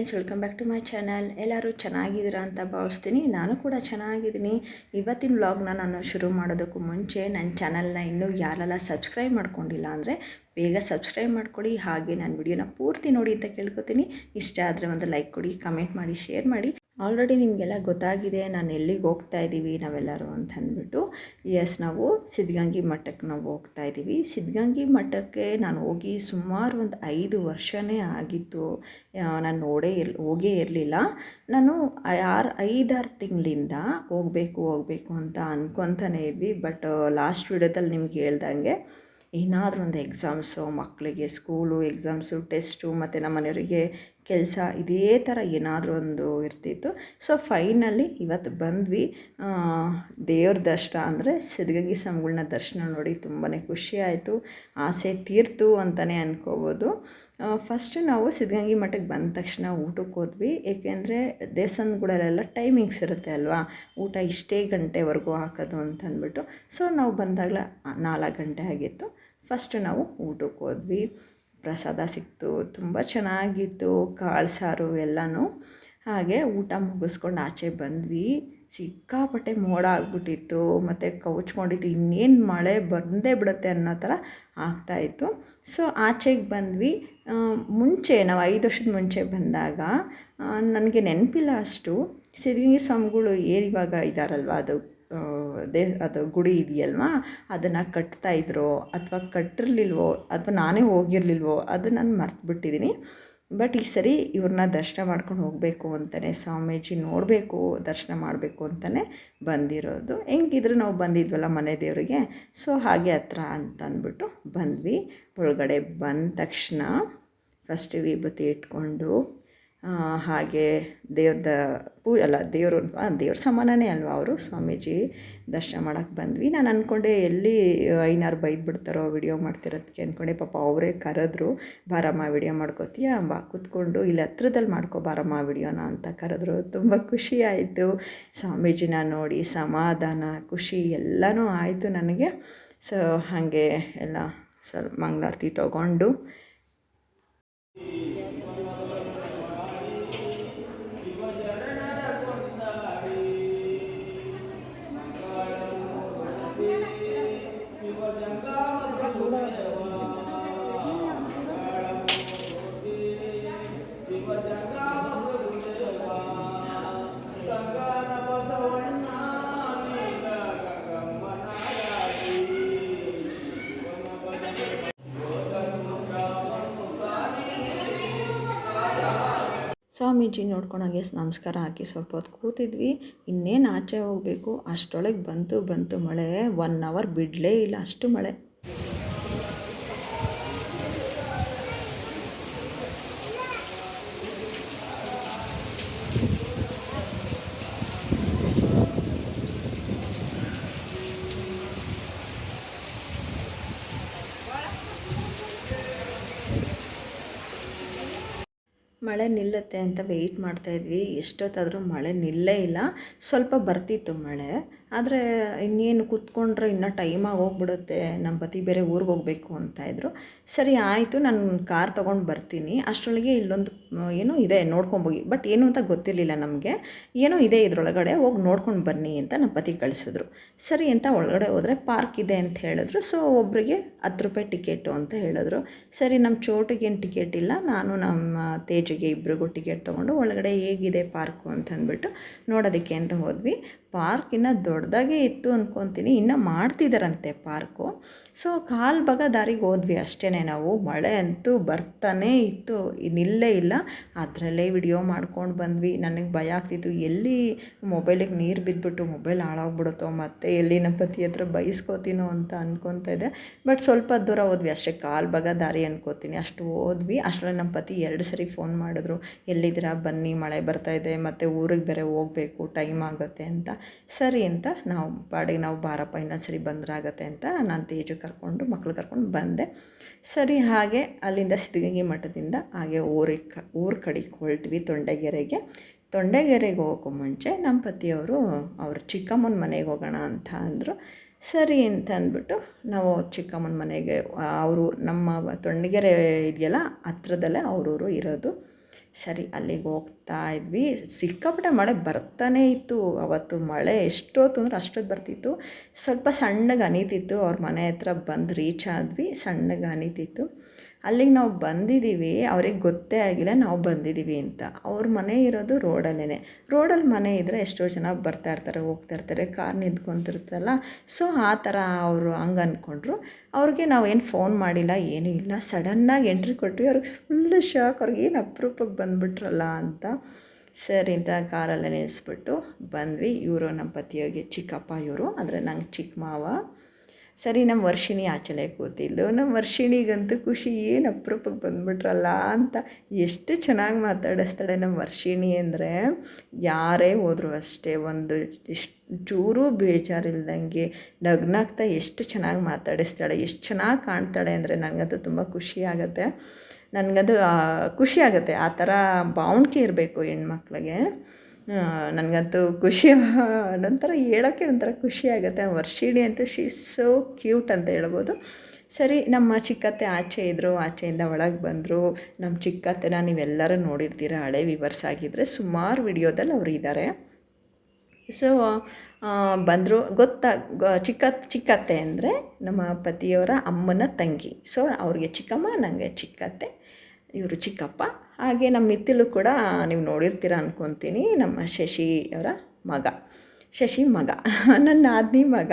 Friends welcome back to my channel ಎಲ್ಲರೂ ಚೆನ್ನಾಗಿದ್ದೀರಾ ಅಂತ ಭಾವಿಸ್ತೀನಿ. ನಾನು ಕೂಡ ಚೆನ್ನಾಗಿದ್ದೀನಿ. ಇವತ್ತಿನ ವ್ಲಾಗ್ನ ನಾನು ಶುರು ಮಾಡೋದಕ್ಕೂ ಮುಂಚೆ ನನ್ನ ಚಾನಲ್ನ ಇನ್ನೂ ಯಾರೆಲ್ಲ ಸಬ್ಸ್ಕ್ರೈಬ್ ಮಾಡ್ಕೊಂಡಿಲ್ಲ ಅಂದರೆ ಬೇಗ ಸಬ್ಸ್ಕ್ರೈಬ್ ಮಾಡ್ಕೊಳ್ಳಿ. ಹಾಗೆ ನನ್ನ ವಿಡಿಯೋನ ಪೂರ್ತಿ ನೋಡಿ ಅಂತ ಕೇಳ್ಕೊತೀನಿ. ಇಷ್ಟ ಆದರೆ ಒಂದು ಲೈಕ್ ಕೊಡಿ ಕಮೆಂಟ್ ಮಾಡಿ ಶೇರ್ ಮಾಡಿ. ಆಲ್ರೆಡಿ ನಿಮಗೆಲ್ಲ ಗೊತ್ತಾಗಿದೆ, ನಾನು ಎಲ್ಲಿಗೆ ಹೋಗ್ತಾ ಇದ್ದೀವಿ ನಾವೆಲ್ಲರೂ ಅಂತ ಅಂದ್ಬಿಟ್ಟು ಎಸ್ ನಾವು ಸಿದ್ಧಗಂಗಿ ಮಠಕ್ಕೆ ನಾವು ಹೋಗ್ತಾ ಇದ್ದೀವಿ ಸಿದ್ಧಗಂಗಿ ಮಠಕ್ಕೆ ನಾನು ಹೋಗಿ ಸುಮಾರು ಒಂದು ಐದು ವರ್ಷವೇ ಆಗಿತ್ತು. ನಾನು ನೋಡೇ ಇರ್, ಹೋಗೇ ಇರಲಿಲ್ಲ. ನಾನು ಆರು, ಐದಾರು ತಿಂಗಳಿಂದ ಹೋಗಬೇಕು ಹೋಗಬೇಕು ಅಂತ ಅನ್ಕೊತಾನೆ ಇದ್ವಿ. ಬಟ್, ಲಾಸ್ಟ್ ವಿಡಿಯೋದಲ್ಲಿ ನಿಮ್ಗೆ ಹೇಳ್ದಂಗೆ ಏನಾದರೂ ಒಂದು ಎಕ್ಸಾಮ್ಸು ಮಕ್ಕಳಿಗೆ ಸ್ಕೂಲು ಎಕ್ಸಾಮ್ಸು ಟೆಸ್ಟು ಮತ್ತು ನಮ್ಮ ಮನೆಯವರಿಗೆ ಕೆಲಸ ಇದೇ ಥರ ಏನಾದರೂ ಒಂದು ಇರ್ತಿತ್ತು. ಸೊ ಫೈನಲಿ ಇವತ್ತು ಬಂದ್ವಿ. ದೇವ್ರ ದರ್ಶನ ಅಂದರೆ ಸಿದ್ಧಗಂಗಿ ಸ್ವಾಮಿಗಳನ್ನ ದರ್ಶನ ನೋಡಿ ತುಂಬಾ ಖುಷಿ ಆಯಿತು. ಆಸೆ ತೀರ್ತು ಅಂತಲೇ ಅನ್ಕೋಬೋದು. ಫಸ್ಟು ನಾವು ಸಿದ್ಧಗಂಗೆ ಮಠಕ್ಕೆ ಬಂದ ತಕ್ಷಣ ಊಟಕ್ಕೆ ಹೋದ್ವಿ. ಏಕೆಂದರೆ ದೇವಸ್ಥಾನಗಳಲ್ಲೆಲ್ಲ ಟೈಮಿಂಗ್ಸ್ ಇರುತ್ತೆ ಅಲ್ವಾ? ಊಟ ಇಷ್ಟೇ ಗಂಟೆವರೆಗೂ ಹಾಕೋದು ಅಂತ ಅಂದ್ಬಿಟ್ಟು. ಸೊ ನಾವು ಬಂದಾಗಲೇ ನಾಲ್ಕು ಗಂಟೆ ಆಗಿತ್ತು. ಫಸ್ಟ್ ನಾವು ಊಟಕ್ಕೆ ಹೋದ್ವಿ. ಪ್ರಸಾದ ಸಿಕ್ತು. ತುಂಬ ಚೆನ್ನಾಗಿತ್ತು. ಕಾಳು ಸಾರು ಎಲ್ಲನೂ. ಹಾಗೆ ಊಟ ಮುಗಿಸ್ಕೊಂಡು ಆಚೆ ಬಂದ್ವಿ. ಸಿಕ್ಕಾಪಟ್ಟೆ ಮೋಡ ಆಗಿಬಿಟ್ಟಿತ್ತು, ಮತ್ತು ಕವಚ್ಕೊಂಡಿತ್ತು ಇನ್ನೇನು ಮಳೆ ಬಂದೇ ಬಿಡುತ್ತೆ ಅನ್ನೋ ಥರ ಆಗ್ತಾಯಿತ್ತು ಸೊ, ಆಚೆಗೆ ಬಂದ್ವಿ. ಮುಂಚೆ, ನಾವು ಐದು ವರ್ಷದ ಮುಂಚೆ ಬಂದಾಗ ನನಗೆ ನೆನಪಿಲ್ಲ ಅಷ್ಟು. ಸಿದ್ಧಗಂಗೆ ಸ್ವಾಮಿಗಳು ಏರಿವಾಗ ಇದ್ದಾರಲ್ವ ಅದು ದೇ, ಅದು ಗುಡಿ ಇದೆಯಲ್ವಾ, ಅದನ್ನು ಕಟ್ತಾಯಿದ್ರೋ ಅಥವಾ ಕಟ್ಟಿರ್ಲಿಲ್ವೋ, ಅಥವಾ ನಾನೇ ಹೋಗಿರ್ಲಿಲ್ವೋ ಅದು ನಾನು ಮರ್ತುಬಿಟ್ಟಿದ್ದೀನಿ. ಬಟ್ ಈ ಸರಿ ಇವ್ರನ್ನ ದರ್ಶನ ಮಾಡ್ಕೊಂಡು ಹೋಗಬೇಕು ಅಂತಲೇ ಸ್ವಾಮೀಜಿ ನೋಡಬೇಕು, ದರ್ಶನ ಮಾಡಬೇಕು ಅಂತಲೇ ಬಂದಿರೋದು. ಹೆಂಗಿದ್ರು ನಾವು ಬಂದಿದ್ವಲ್ಲ ಮನೆ ದೇವರಿಗೆ. ಸೊ ಹಾಗೆ ಹತ್ರ ಅಂತ ಅಂದ್ಬಿಟ್ಟು ಬಂದ್ವಿ. ಒಳಗಡೆ ಬಂದ ತಕ್ಷಣ ಫಸ್ಟ್ ವಿಭೂತಿ ಇಟ್ಕೊಂಡು ಹಾಗೆ ದೇವ್ರದ ಪೂ, ಅಲ್ಲ, ದೇವರು ದೇವ್ರ ಸಮಾನನೇ ಅಲ್ವಾ ಅವರು? ಸ್ವಾಮೀಜಿ ದರ್ಶನ ಮಾಡೋಕ್ಕೆ ಬಂದ್ವಿ. ನಾನು ಅಂದ್ಕೊಂಡೆ ಎಲ್ಲಿ ಐನಾರು ಬೈದು ಬಿಡ್ತಾರೋ ವಿಡಿಯೋ ಮಾಡ್ತಿರೋದಕ್ಕೆ ಅಂದ್ಕೊಂಡೆ ಪಾಪ ಅವರೇ ಕರೆದ್ರು, ಬಾರಮ್ಮ, ವಿಡಿಯೋ ಮಾಡ್ಕೋತೀಯ? ಬಾ ಕೂತ್ಕೊಂಡು, ಇಲ್ಲಿ ಹತ್ರದಲ್ಲಿ ಮಾಡ್ಕೋ ಬಾರಮ್ಮ, ವಿಡಿಯೋನ, ಅಂತ ಕರೆದ್ರು. ತುಂಬ ಖುಷಿ ಆಯಿತು. ಸ್ವಾಮೀಜಿನ ನೋಡಿ ಸಮಾಧಾನ, ಖುಷಿ ಎಲ್ಲನೂ ಆಯಿತು ನನಗೆ. ಸೊ, ಹಾಗೆ ಎಲ್ಲ ಸ್ವಲ್ಪ ಮಂಗಳಾರತಿ ತೊಗೊಂಡು. ಸ್ವಾಮೀಜಿ ನೋಡ್ಕೊಂಡಾಗೆ ನಮಸ್ಕಾರ ಹಾಕಿ ಸ್ವಲ್ಪ ಹೊತ್ತು ಕೂತಿದ್ವಿ. ಇನ್ನೇನು ಆಚೆ ಹೋಗಬೇಕು? ಅಷ್ಟರೊಳಗೆ ಬಂತು ಬಂತು ಮಳೆ. ಒನ್ ಅವರ್ ಬಿಡಲೇ ಇಲ್ಲ, ಅಷ್ಟು ಮಳೆ. ಮಳೆ ನಿಲ್ಲುತ್ತೆ ಅಂತ ವೆಯ್ಟ್ ಮಾಡ್ತಾಯಿದ್ವಿ ಎಷ್ಟೊತ್ತಾದರೂ ಮಳೆ ನಿಲ್ಲೇ ಇಲ್ಲ. ಸ್ವಲ್ಪ ಬರ್ತಿತ್ತು ಮಳೆ. ಆದರೆ ಇನ್ನೇನು ಕೂತ್ಕೊಂಡ್ರೆ ಇನ್ನೂ ಟೈಮಾಗಿ ಹೋಗ್ಬಿಡುತ್ತೆ ನಮ್ಮ ಪತಿ ಬೇರೆ ಊರಿಗೆ ಹೋಗಬೇಕು ಅಂತ ಇದ್ದರು ಸರಿ, ಆಯಿತು, ನಾನು ಕಾರ್ ತೊಗೊಂಡು ಬರ್ತೀನಿ. ಅಷ್ಟರೊಳಗೆ ಇಲ್ಲೊಂದು ಏನೋ ಇದೆ ನೋಡ್ಕೊಂಬೋಗಿ ಬಟ್ ಏನು ಅಂತ ಗೊತ್ತಿರಲಿಲ್ಲ ನಮಗೆ. ಏನೋ ಇದೆ ಇದರೊಳಗಡೆ, ಹೋಗಿ ನೋಡ್ಕೊಂಡು ಬನ್ನಿ ಅಂತ ನಮ್ಮ ಪತಿ ಕಳಿಸಿದ್ರು. ಸರಿ ಅಂತ ಒಳಗಡೆ ಹೋದರೆ ಪಾರ್ಕ್ ಇದೆ ಅಂತ ಹೇಳಿದ್ರು. ಸೊ ಒಬ್ಬರಿಗೆ ಹತ್ತು ರೂಪಾಯಿ ಟಿಕೆಟು ಅಂತ ಹೇಳಿದ್ರು. ಸರಿ ನಮ್ಮ ಚೋಟಿಗೇನು ಟಿಕೆಟ್ ಇಲ್ಲ. ನಾನು ನಮ್ಮ ತೇಜಿಗೆ ಇಬ್ಬರಿಗೂ ಟಿಕೆಟ್ ತೊಗೊಂಡು ಒಳಗಡೆ ಹೇಗಿದೆ ಪಾರ್ಕು ಅಂತ ಅಂದ್ಬಿಟ್ಟು ನೋಡೋದಕ್ಕೆ ಅಂತ ಹೋದ್ವಿ. ಪಾರ್ಕಿನ ಇನ್ನೂ ದೊಡ್ಡದಾಗೇ ಇತ್ತು ಅಂದ್ಕೊತೀನಿ ಇನ್ನು ಮಾಡ್ತಿದ್ದಾರಂತೆ ಪಾರ್ಕು. ಸೊ ಕಾಲು ಭಾಗ ದಾರಿಗೆ ಹೋದ್ವಿ ಅಷ್ಟೇ ನಾವು. ಮಳೆ ಅಂತೂ ಬರ್ತಾನೇ ಇತ್ತು. ನಿಲ್ಲೇ ಇಲ್ಲ. ಅದರಲ್ಲೇ ವಿಡಿಯೋ ಮಾಡ್ಕೊಂಡು ಬಂದ್ವಿ. ನನಗೆ ಭಯ ಆಗ್ತಿತ್ತು. ಎಲ್ಲಿ ಮೊಬೈಲಿಗೆ ನೀರು ಬಿದ್ದುಬಿಟ್ಟು ಮೊಬೈಲ್ ಹಾಳಾಗ್ಬಿಡುತ್ತೋ ಮತ್ತು ಎಲ್ಲಿ ನಮ್ಮ ಪತಿ ಹತ್ರ ಬೈಸ್ಕೋತೀನೋ ಅಂತ ಅಂದ್ಕೊತಾ ಇದೆ. ಬಟ್ ಸ್ವಲ್ಪ ದೂರ ಹೋದ್ವಿ ಅಷ್ಟೇ. ಕಾಲು ಭಾಗ ದಾರಿ ಅನ್ಕೋತೀನಿ. ಅಷ್ಟು ಹೋದ್ವಿ. ಅಷ್ಟರಲ್ಲಿ ನಮ್ಮ ಪತಿ ಎರಡು ಸರಿ ಫೋನ್ ಮಾಡಿದ್ರು. ಎಲ್ಲಿದ್ದೀರಾ? ಬನ್ನಿ. ಮಳೆ ಬರ್ತಾ ಇದೆ. ಮತ್ತು ಊರಿಗೆ ಬೇರೆ ಹೋಗಬೇಕು. ಟೈಮ್ ಆಗುತ್ತೆ ಅಂತ. ಸರಿ ಅಂತ ನಾವು ಪಾಡಿಗೆ ನಾವು ಬಾರಪ್ಪ ಇನ್ನೊಂದು ಸರಿ ಬಂದ್ರಾಗತ್ತೆ ಅಂತ ನಾನು ತೇಜು ಕರ್ಕೊಂಡು ಮಕ್ಕಳು ಕರ್ಕೊಂಡು ಬಂದೆ. ಸರಿ, ಹಾಗೆ ಅಲ್ಲಿಂದ ಸಿದ್ಧಗಂಗೆ ಮಠದಿಂದ ಹಾಗೆ ಊರಿಗೆ ಕ, ಊರು ಕಡೆಗೆ ಹೊರಟ್ವಿ ತೊಂಡೆಗೆರೆಗೆ. ತೊಂಡೆಗೆರೆಗೆ ಹೋಗೋಕ್ಕೂ ಮುಂಚೆ ನಮ್ಮ ಪತಿಯವರು, ಅವ್ರ ಚಿಕ್ಕಮ್ಮನ ಮನೆಗೆ ಹೋಗೋಣ ಅಂತ ಅಂದರು. ಸರಿ ಅಂತ ಅಂದ್ಬಿಟ್ಟು ನಾವು ಚಿಕ್ಕಮ್ಮನ ಮನೆಗೆ, ಅವರು ನಮ್ಮ ತೊಂಡಗೆರೆ ಇದೆಯಲ್ಲ, ಹತ್ರದಲ್ಲೇ ಅವರೂರು ಇರೋದು. ಸರಿ, ಅಲ್ಲಿಗೆ ಹೋಗ್ತಾ ಇದ್ವಿ. ಸಿಕ್ಕಾಪಟ್ಟೆ ಮಳೆ ಬರ್ತಾನೇ ಇತ್ತು. ಅವತ್ತು ಮಳೆ ಎಷ್ಟೊತ್ತು ಅಂದ್ರೆ ಅಷ್ಟೊತ್ತು ಬರ್ತಿತ್ತು. ಸ್ವಲ್ಪ ಸಣ್ಣಗೆ ಅನೀತಿತ್ತು. ಅವ್ರ ಮನೆ ಹತ್ರ ಬಂದು ರೀಚ್ ಆದ್ವಿ. ಸಣ್ಣಗೆ ಅನೀತಿತ್ತು. ಅಲ್ಲಿಗೆ ನಾವು ಬಂದಿದ್ದೀವಿ ಅವ್ರಿಗೆ ಗೊತ್ತೇ ಆಗಿಲ್ಲ, ನಾವು ಬಂದಿದ್ದೀವಿ ಅಂತ. ಅವ್ರ ಮನೆ ಇರೋದು ರೋಡಲ್ಲೇ ರೋಡಲ್ಲಿ ಮನೆ ಇದ್ದರೆ ಎಷ್ಟೋ ಜನ ಬರ್ತಾ ಇರ್ತಾರೆ, ಹೋಗ್ತಾ ಇರ್ತಾರೆ, ಕಾರ್ ನಿಂತ್ಕೊಂತಿರ್ತಲ್ಲ ಸೊ, ಆ ಥರ ಅವರು ಹಂಗೆ ಅಂದ್ಕೊಂಡ್ರು ಅವ್ರಿಗೆ ನಾವೇನು ಫೋನ್ ಮಾಡಿಲ್ಲ, ಏನೂ ಇಲ್ಲ. ಸಡನ್ನಾಗಿ ಎಂಟ್ರಿ ಕೊಟ್ವಿ. ಅವ್ರಿಗೆ ಫುಲ್ ಶಾಕ್ ಅವ್ರಿಗೆ ಏನು ಅಪರೂಪಕ್ಕೆ ಬಂದುಬಿಟ್ರಲ್ಲ ಅಂತ. ಸರಿ ಅಂತ ಕಾರಲ್ಲೇ ನಿಲ್ಲಿಸ್ಬಿಟ್ಟು ಬಂದ್ವಿ. ಇವರು ನಮ್ಮ ಪತಿಯೋಗಿ ಚಿಕ್ಕಪ್ಪ ಇವರು. ಅಂದರೆ ನಂಗೆ ಚಿಕ್ಕ ಮಾವ. ಸರಿ ನಮ್ಮ ವರ್ಷಿಣಿ ಆಚಲೆ ಕೂತಿದ್ದು ನಮ್ಮ ವರ್ಷಿಣಿಗಂತೂ ಖುಷಿ, ಏನು ಅಪರೂಪಕ್ಕೆ ಬಂದ್ಬಿಟ್ರಲ್ಲ ಅಂತ ಎಷ್ಟು ಚೆನ್ನಾಗಿ ಮಾತಾಡಿಸ್ತಾಳೆ ನಮ್ಮ ವರ್ಷಿಣಿ ಅಂದರೆ. ಯಾರೇ ಹೋದರೂ ಅಷ್ಟೇ, ಒಂದು ಇಷ್ಟು ಚೂರೂ ಬೇಜಾರಿಲ್ದಂಗೆ ನಗ್ನಾಗ್ತಾ ಎಷ್ಟು ಚೆನ್ನಾಗಿ ಮಾತಾಡಿಸ್ತಾಳೆ, ಎಷ್ಟು ಚೆನ್ನಾಗಿ ಕಾಣ್ತಾಳೆ ಅಂದರೆ ನನಗಂತೂ ತುಂಬ ಖುಷಿ ಆಗುತ್ತೆ. ನನಗದು ಖುಷಿ ಆ ಥರ ಬಾವುಣಿಕೆ ಇರಬೇಕು ಹೆಣ್ಮಕ್ಳಿಗೆ. ನನಗಂತೂ ಖುಷಿ ನಂತರ ಹೇಳೋಕ್ಕೆ ಒಂಥರ ಖುಷಿ ಆಗುತ್ತೆ. ವರ್ಷಿಣಿ ಅಂತೂ ಶೀ ಸೋ ಕ್ಯೂಟ್ ಅಂತ ಹೇಳ್ಬೋದು. ಸರಿ, ನಮ್ಮ ಚಿಕ್ಕತ್ತೆ ಆಚೆ ಇದ್ದರು ಆಚೆಯಿಂದ ಒಳಗೆ ಬಂದರು. ನಮ್ಮ ಚಿಕ್ಕತ್ತೆನ ನೀವೆಲ್ಲರೂ ನೋಡಿರ್ತೀರ, ಹಳೆ ವಿವರ್ಸ್ ಆಗಿದ್ದರೆ ಸುಮಾರು ವಿಡಿಯೋದಲ್ಲಿ ಅವರು ಇದ್ದಾರೆ ಸೊ ಬಂದರು. ಗೊತ್ತಾ ಚಿಕ್ಕ ಚಿಕ್ಕತ್ತೆ ಅಂದರೆ ನಮ್ಮ ಪತಿಯವರ ಅಮ್ಮನ ತಂಗಿ. ಸೊ ಅವ್ರಿಗೆ ಚಿಕ್ಕಮ್ಮ ನನಗೆ ಚಿಕ್ಕತ್ತೆ. ಇವರು ಚಿಕ್ಕಪ್ಪ. ಹಾಗೆ ನಮ್ಮ ಮಿತ್ತಿಲು ಕೂಡ ನೀವು ನೋಡಿರ್ತೀರ ಅಂದ್ಕೊತೀನಿ ನಮ್ಮ ಶಶಿ ಅವರ ಮಗ. ಶಶಿ ಮಗ, ನನ್ನ ಆದ್ನಿ ಮಗ.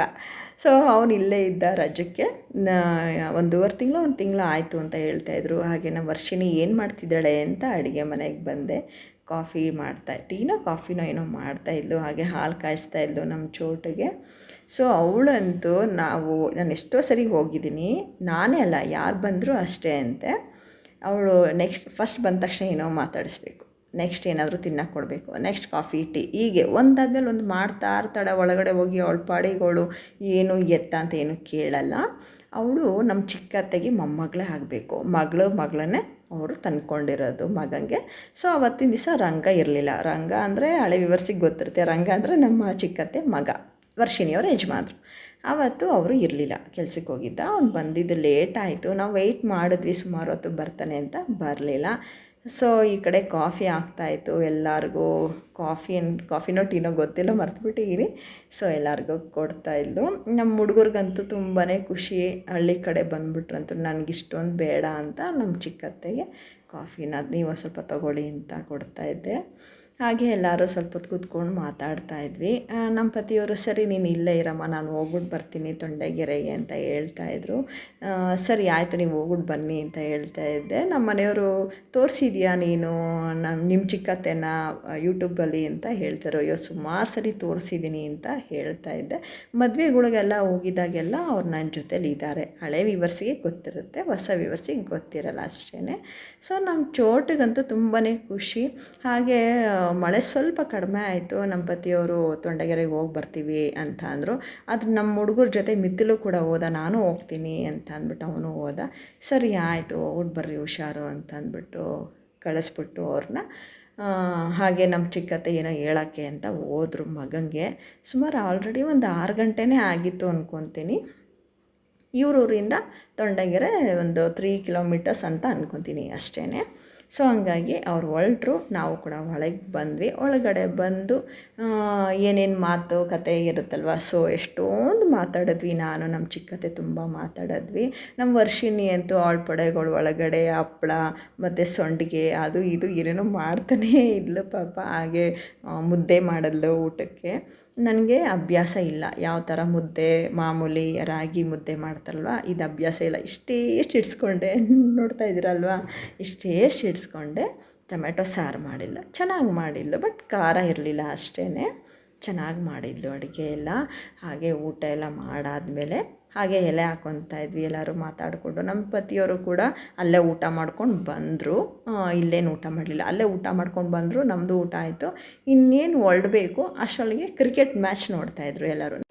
ಸೊ ಅವನು ಇಲ್ಲೇ ಇದ್ದ ರಜಕ್ಕೆ ಒಂದೂವರೆ ತಿಂಗಳು, ಒಂದು ತಿಂಗಳು ಆಯಿತು ಅಂತ ಹೇಳ್ತಾಯಿದ್ರು ಹಾಗೆ ನಮ್ಮ ವರ್ಷಿಣಿ ಏನು ಮಾಡ್ತಿದ್ದಾಳೆ ಅಂತ ಅಡುಗೆ ಮನೆಗೆ ಬಂದೆ. ಕಾಫಿ ಮಾಡ್ತಾ, ಟೀನೋ, ಕಾಫಿನೋ ಏನೋ ಮಾಡ್ತಾಯಿದ್ಲು ಹಾಗೆ ಹಾಲು ಕಾಯಿಸ್ತಾ ಇದ್ಲು ನಮ್ಮ ಚೋಟಿಗೆ. ಸೊ ಅವಳಂತೂ ನಾವು, ನಾನು ಎಷ್ಟೋ ಸರಿ ಹೋಗಿದ್ದೀನಿ. ನಾನೇ ಅಲ್ಲ, ಯಾರು ಬಂದರೂ ಅಷ್ಟೇ ಅಂತೆ. ಅವಳು ನೆಕ್ಸ್ಟ್ ಫಸ್ಟ್ ಬಂದ ತಕ್ಷಣ ಏನೋ ಮಾತಾಡಿಸ್ಬೇಕು. ನೆಕ್ಸ್ಟ್ ಏನಾದರೂ ತಿನ್ನಕ್ಕೆ ಕೊಡಬೇಕು. ನೆಕ್ಸ್ಟ್ ಕಾಫಿ ಟೀ ಹೀಗೆ ಒಂದಾದ್ಮೇಲೆ ಒಂದು ಮಾಡ್ತಾ ಇರ್ತಾಳೆ ಒಳಗಡೆ ಹೋಗಿ ಅವಳ ಪಾಡಿಗಳು, ಏನು ಎತ್ತ ಅಂತ ಏನು ಕೇಳಲ್ಲ. ಅವಳು ನಮ್ಮ ಚಿಕ್ಕತ್ತೆಗೆ ಮೊಮ್ಮಗಳೇ ಆಗಬೇಕು. ಮಗಳು ಮಗಳನ್ನೇ ಅವರು ತಂದ್ಕೊಂಡಿರೋದು ಮಗಂಗೆ. ಸೊ ಅವತ್ತಿನ ದಿವಸ ರಂಗ ಇರಲಿಲ್ಲ. ರಂಗ ಅಂದರೆ ಹಳೆ ವಿವರ್ಸಿಗೆ ಗೊತ್ತಿರುತ್ತೆ. ರಂಗ ಅಂದರೆ ನಮ್ಮ ಚಿಕ್ಕತ್ತೆ ಮಗ. ವರ್ಷಿಣಿಯವ್ರ ಯಜಮಾನ್ರು. ಆವತ್ತು ಅವರು ಇರಲಿಲ್ಲ ಕೆಲಸಕ್ಕೆ ಹೋಗಿದ್ದ. ಅವ್ನು ಬಂದಿದ್ದು ಲೇಟ್ ಆಯಿತು. ನಾವು ವೆಯ್ಟ್ ಮಾಡಿದ್ವಿ ಸುಮಾರು ಹೊತ್ತು ಬರ್ತಾನೆ ಅಂತ. ಬರಲಿಲ್ಲ. ಸೊ ಈ ಕಡೆ ಕಾಫಿ ಆಗ್ತಾಯಿತ್ತು ಎಲ್ಲರಿಗೂ ಕಾಫಿ ಕಾಫಿನೋ ಟೀನೋ ಗೊತ್ತಿಲ್ಲ ಮರ್ತುಬಿಟ್ಟಿದ್ದೀನಿ ಸೊ ಎಲ್ಲರಿಗೂ ಕೊಡ್ತಾಯಿದ್ದು ನಮ್ಮ ಹುಡುಗರಿಗಂತೂ ತುಂಬಾ ಖುಷಿ. ಹಳ್ಳಿ ಕಡೆ ಬಂದುಬಿಟ್ರಂತೂ ನನಗಿಷ್ಟೊಂದು ಬೇಡ ಅಂತ ನಮ್ಮ ಚಿಕ್ಕತ್ತೆಗೆ ಕಾಫಿನ ನೀವು ಸ್ವಲ್ಪ ತೊಗೊಳ್ಳಿ ಅಂತ ಕೊಡ್ತಾಯಿದ್ದೆ ಹಾಗೆ ಎಲ್ಲರೂ ಸ್ವಲ್ಪ ಹೊತ್ತು ಕೂತ್ಕೊಂಡು ಮಾತಾಡ್ತಾ ಇದ್ವಿ. ನಮ್ಮ ಪತಿಯವರು, ಸರಿ, ನೀನು ಇಲ್ಲೇ ಇರಮ್ಮ, ನಾನು ಹೋಗ್ಬಿಟ್ಟು ಬರ್ತೀನಿ ತೊಂಡೆಗೆರೆಗೆ, ಅಂತ ಹೇಳ್ತಾ ಇದ್ರು. ಸರಿ, ಆಯಿತು, ನೀವು ಹೋಗ್ಬಿಟ್ಟು ಬನ್ನಿ, ಅಂತ ಹೇಳ್ತಾ ಇದ್ದೆ. ನಮ್ಮ ಮನೆಯವರು, ತೋರಿಸಿದ್ಯಾ ನೀನು ನಮ್ಮ ನಿಮ್ಮ ಚಿಕ್ಕತ್ತೆನ ಯೂಟ್ಯೂಬಲ್ಲಿ ಅಂತ ಹೇಳ್ತಾರೆ ಅಯ್ಯೋ, ಸುಮಾರು ಸರಿ ತೋರಿಸಿದ್ದೀನಿ ಅಂತ ಹೇಳ್ತಾ ಇದ್ದೆ. ಮದುವೆಗಳಿಗೆಲ್ಲ ಹೋಗಿದಾಗೆಲ್ಲ ಅವ್ರು ನನ್ನ ಜೊತೇಲಿ ಇದ್ದಾರೆ ಹಳೆ ವಿವರ್ಸಿಗೆ ಗೊತ್ತಿರುತ್ತೆ, ಹೊಸ ವಿವರ್ಸಿಗೆ ಗೊತ್ತಿರಲ್ಲ ಅಷ್ಟೇ ಸೊ ನಮ್ಮ ಚೋಟಿಗಂತೂ ತುಂಬಾ ಖುಷಿ. ಹಾಗೆ ಮಳೆ ಸ್ವಲ್ಪ ಕಡಿಮೆ ಆಯಿತು ನಮ್ಮ ಪತಿಯವರು ತೊಂಡಗೆರೆಗೆ ಹೋಗಿ ಬರ್ತೀವಿ ಅಂತ ಅಂದರು. ಆದರೆ ನಮ್ಮ ಹುಡುಗರ ಜೊತೆ ಮಿತ್ತಲು ಕೂಡ ಹೋದ, ನಾನು ಹೋಗ್ತೀನಿ ಅಂತ ಅಂದ್ಬಿಟ್ಟು ಅವನು ಹೋದ. ಸರಿ ಆಯಿತು ಹೋಗ್ಬಿಟ್ಟು ಬರ್ರಿ, ಹುಷಾರು ಅಂತ ಅಂದ್ಬಿಟ್ಟು ಕಳಿಸ್ಬಿಟ್ಟು ಅವ್ರನ್ನ ಹಾಗೆ ನಮ್ಮ ಚಿಕ್ಕತ್ತೆ ಏನೋ ಹೇಳೋಕ್ಕೆ ಅಂತ ಹೋದ್ರು ಮಗನಿಗೆ ಸುಮಾರು ಆಲ್ರೆಡಿ ಒಂದು ಆರು ಗಂಟೆನೇ ಆಗಿತ್ತು ಅಂದ್ಕೊತೀನಿ ಇವ್ರೂರಿಂದ ತೊಂಡಗೆರೆ ಒಂದು ತ್ರೀ ಕಿಲೋಮೀಟರ್ಸ್ ಅಂತ ಅಂದ್ಕೊತೀನಿ ಅಷ್ಟೇ ಸೊ ಹಂಗಾಗಿ ಅವ್ರು ಹೊರಟ್ರು. ನಾವು ಕೂಡ ಒಳಗೆ ಬಂದ್ವಿ. ಒಳಗಡೆ ಬಂದು ಏನೇನು ಮಾತು, ಕತೆ ಇರುತ್ತಲ್ವ? ಸೊ ಎಷ್ಟೊಂದು ಮಾತಾಡಿದ್ವಿ. ನಾನು ನಮ್ಮ ಚಿಕ್ಕತೆ ತುಂಬ ಮಾತಾಡಿದ್ವಿ. ನಮ್ಮ ವರ್ಷಿಣಿ ಅಂತೂ ಅವಳ ಪಡೆಗಳು ಒಳಗಡೆ, ಹಪ್ಪಳ, ಮತ್ತು ಸೊಂಡಿಗೆ, ಅದು ಇದು ಏನೇನೋ ಮಾಡ್ತಾನೇ ಇದ್ಲು ಪಾಪ. ಹಾಗೆ ಮುದ್ದೆ ಮಾಡಿದ್ಲು ಊಟಕ್ಕೆ. ನನಗೆ ಅಭ್ಯಾಸ ಇಲ್ಲ. ಯಾವ ಥರ ಮುದ್ದೆ, ಮಾಮೂಲಿ ರಾಗಿ ಮುದ್ದೆ ಮಾಡ್ತಾರಲ್ವ, ಇದು ಅಭ್ಯಾಸ ಇಲ್ಲ. ಇಷ್ಟೇ ಇಡ್ಸ್ಕೊಂಡೆ. ನೋಡ್ತಾ ಇದ್ದೀರಲ್ವ? ಇಷ್ಟೇ ಇಡ್ಸ್ಕೊಂಡೆ. ಟೊಮೆಟೊ ಸಾರು ಮಾಡಿಲ್ಲ ಚೆನ್ನಾಗಿ ಮಾಡಿದ್ಲು. ಬಟ್ ಖಾರ ಇರಲಿಲ್ಲ ಅಷ್ಟೇ ಚೆನ್ನಾಗಿ ಮಾಡಿದ್ಲು ಅಡುಗೆ ಎಲ್ಲ. ಹಾಗೆ ಊಟ ಎಲ್ಲ ಮಾಡಾದಮೇಲೆ ಹಾಗೆ ಎಲೆ ಹಾಕೊತಾ ಇದ್ವಿ, ಎಲ್ಲರೂ ಮಾತಾಡಿಕೊಂಡು. ನಮ್ಮ ಪತಿಯವರು ಕೂಡ ಅಲ್ಲೇ ಊಟ ಮಾಡ್ಕೊಂಡು ಬಂದರು. ಇಲ್ಲೇನು ಊಟ ಮಾಡಲಿಲ್ಲ. ಅಲ್ಲೇ ಊಟ ಮಾಡ್ಕೊಂಡು ಬಂದರು ನಮ್ಮದು ಊಟ ಆಯಿತು. ಇನ್ನೇನು ಹೊರಡಬೇಕು, ಅಷ್ಟರೊಳಗೆ ಕ್ರಿಕೆಟ್ ಮ್ಯಾಚ್ ನೋಡ್ತಾಯಿದ್ರು ಎಲ್ಲರೂ.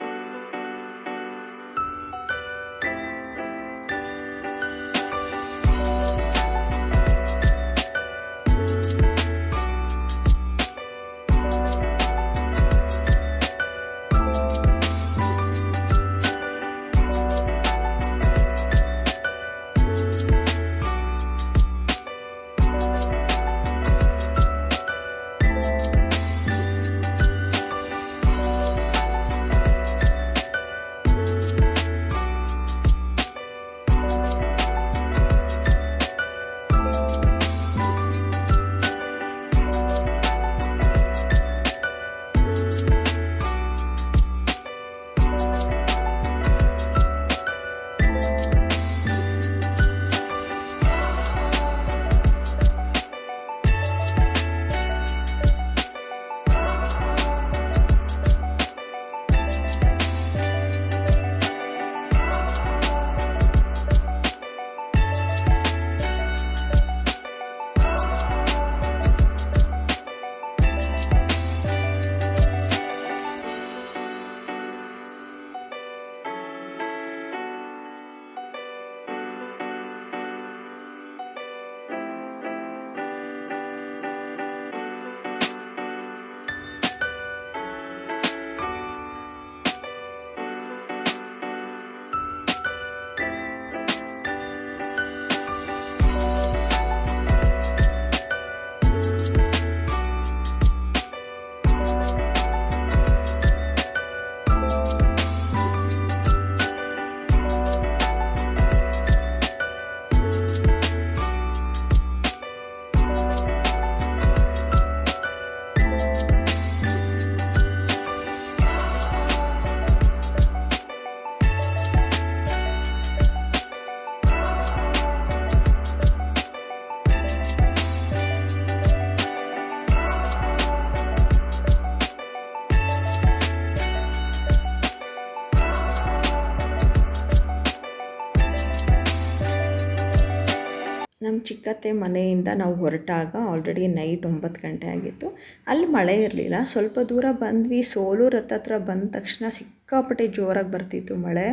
ನಮ್ಮ ಚಿಕ್ಕತ್ತೆ ಮನೆಯಿಂದ ನಾವು ಹೊರಟಾಗ ಆಲ್ರೆಡಿ ನೈಟ್ ಒಂಬತ್ತು ಗಂಟೆ ಆಗಿತ್ತು. ಅಲ್ಲಿ ಮಳೆ ಇರಲಿಲ್ಲ. ಸ್ವಲ್ಪ ದೂರ ಬಂದ್ವಿ. ಸೋಲೂರು ಹತ್ತತ್ರ ಬಂದ ತಕ್ಷಣ ಸಿಕ್ಕಾಪಟ್ಟೆ ಜೋರಾಗಿ ಬರ್ತಿತ್ತು ಮಳೆ.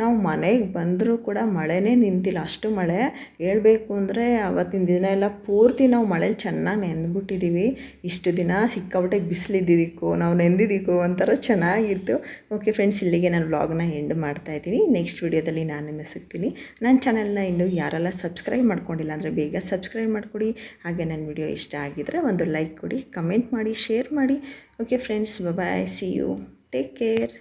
ನಾವು ಮನೆಗೆ ಬಂದರೂ ಕೂಡ ಮಳೆನೇ ನಿಂತಿಲ್ಲ. ಅಷ್ಟು ಮಳೆ. ಹೇಳಬೇಕು ಅಂದರೆ ಅವತ್ತಿನ ದಿನ ಎಲ್ಲ ಪೂರ್ತಿ ನಾವು ಮಳೇಲಿ ಚೆನ್ನಾಗಿ ನೆಂದ್ಬಿಟ್ಟಿದ್ದೀವಿ ಇಷ್ಟು ದಿನ ಸಿಕ್ಕಾಪಟ್ಟೆ ಬಿಸಿಲಿದ್ದಿದ್ದಕ್ಕೋ, ನಾವು ನೆಂದಿದ್ದಿಕ್ಕು ಒಂಥರ ಚೆನ್ನಾಗಿತ್ತು. ಓಕೆ ಫ್ರೆಂಡ್ಸ್ ಇಲ್ಲಿಗೆ ನಾನು ವ್ಲಾಗ್ನ ಎಂಡ್ ಮಾಡ್ತಾ ಇದ್ದೀನಿ. ನೆಕ್ಸ್ಟ್ ವೀಡಿಯೋದಲ್ಲಿ ನಾನು ನಿಮಗೆ ಸಿಗ್ತೀನಿ. ನನ್ನ ಚಾನೆಲ್ನ ಇನ್ನು ಯಾರೆಲ್ಲ ಸಬ್ಸ್ಕ್ರೈಬ್ ಮಾಡ್ಕೊಂಡಿಲ್ಲ ಅಂದರೆ ಬೇಗ ಸಬ್ಸ್ಕ್ರೈಬ್ ಮಾಡಿಕೊಡಿ. ಹಾಗೆ ನನ್ನ ವಿಡಿಯೋ ಇಷ್ಟ ಆಗಿದ್ದರೆ ಒಂದು ಲೈಕ್ ಕೊಡಿ ಕಮೆಂಟ್ ಮಾಡಿ ಶೇರ್ ಮಾಡಿ. Okay friends bye see you take care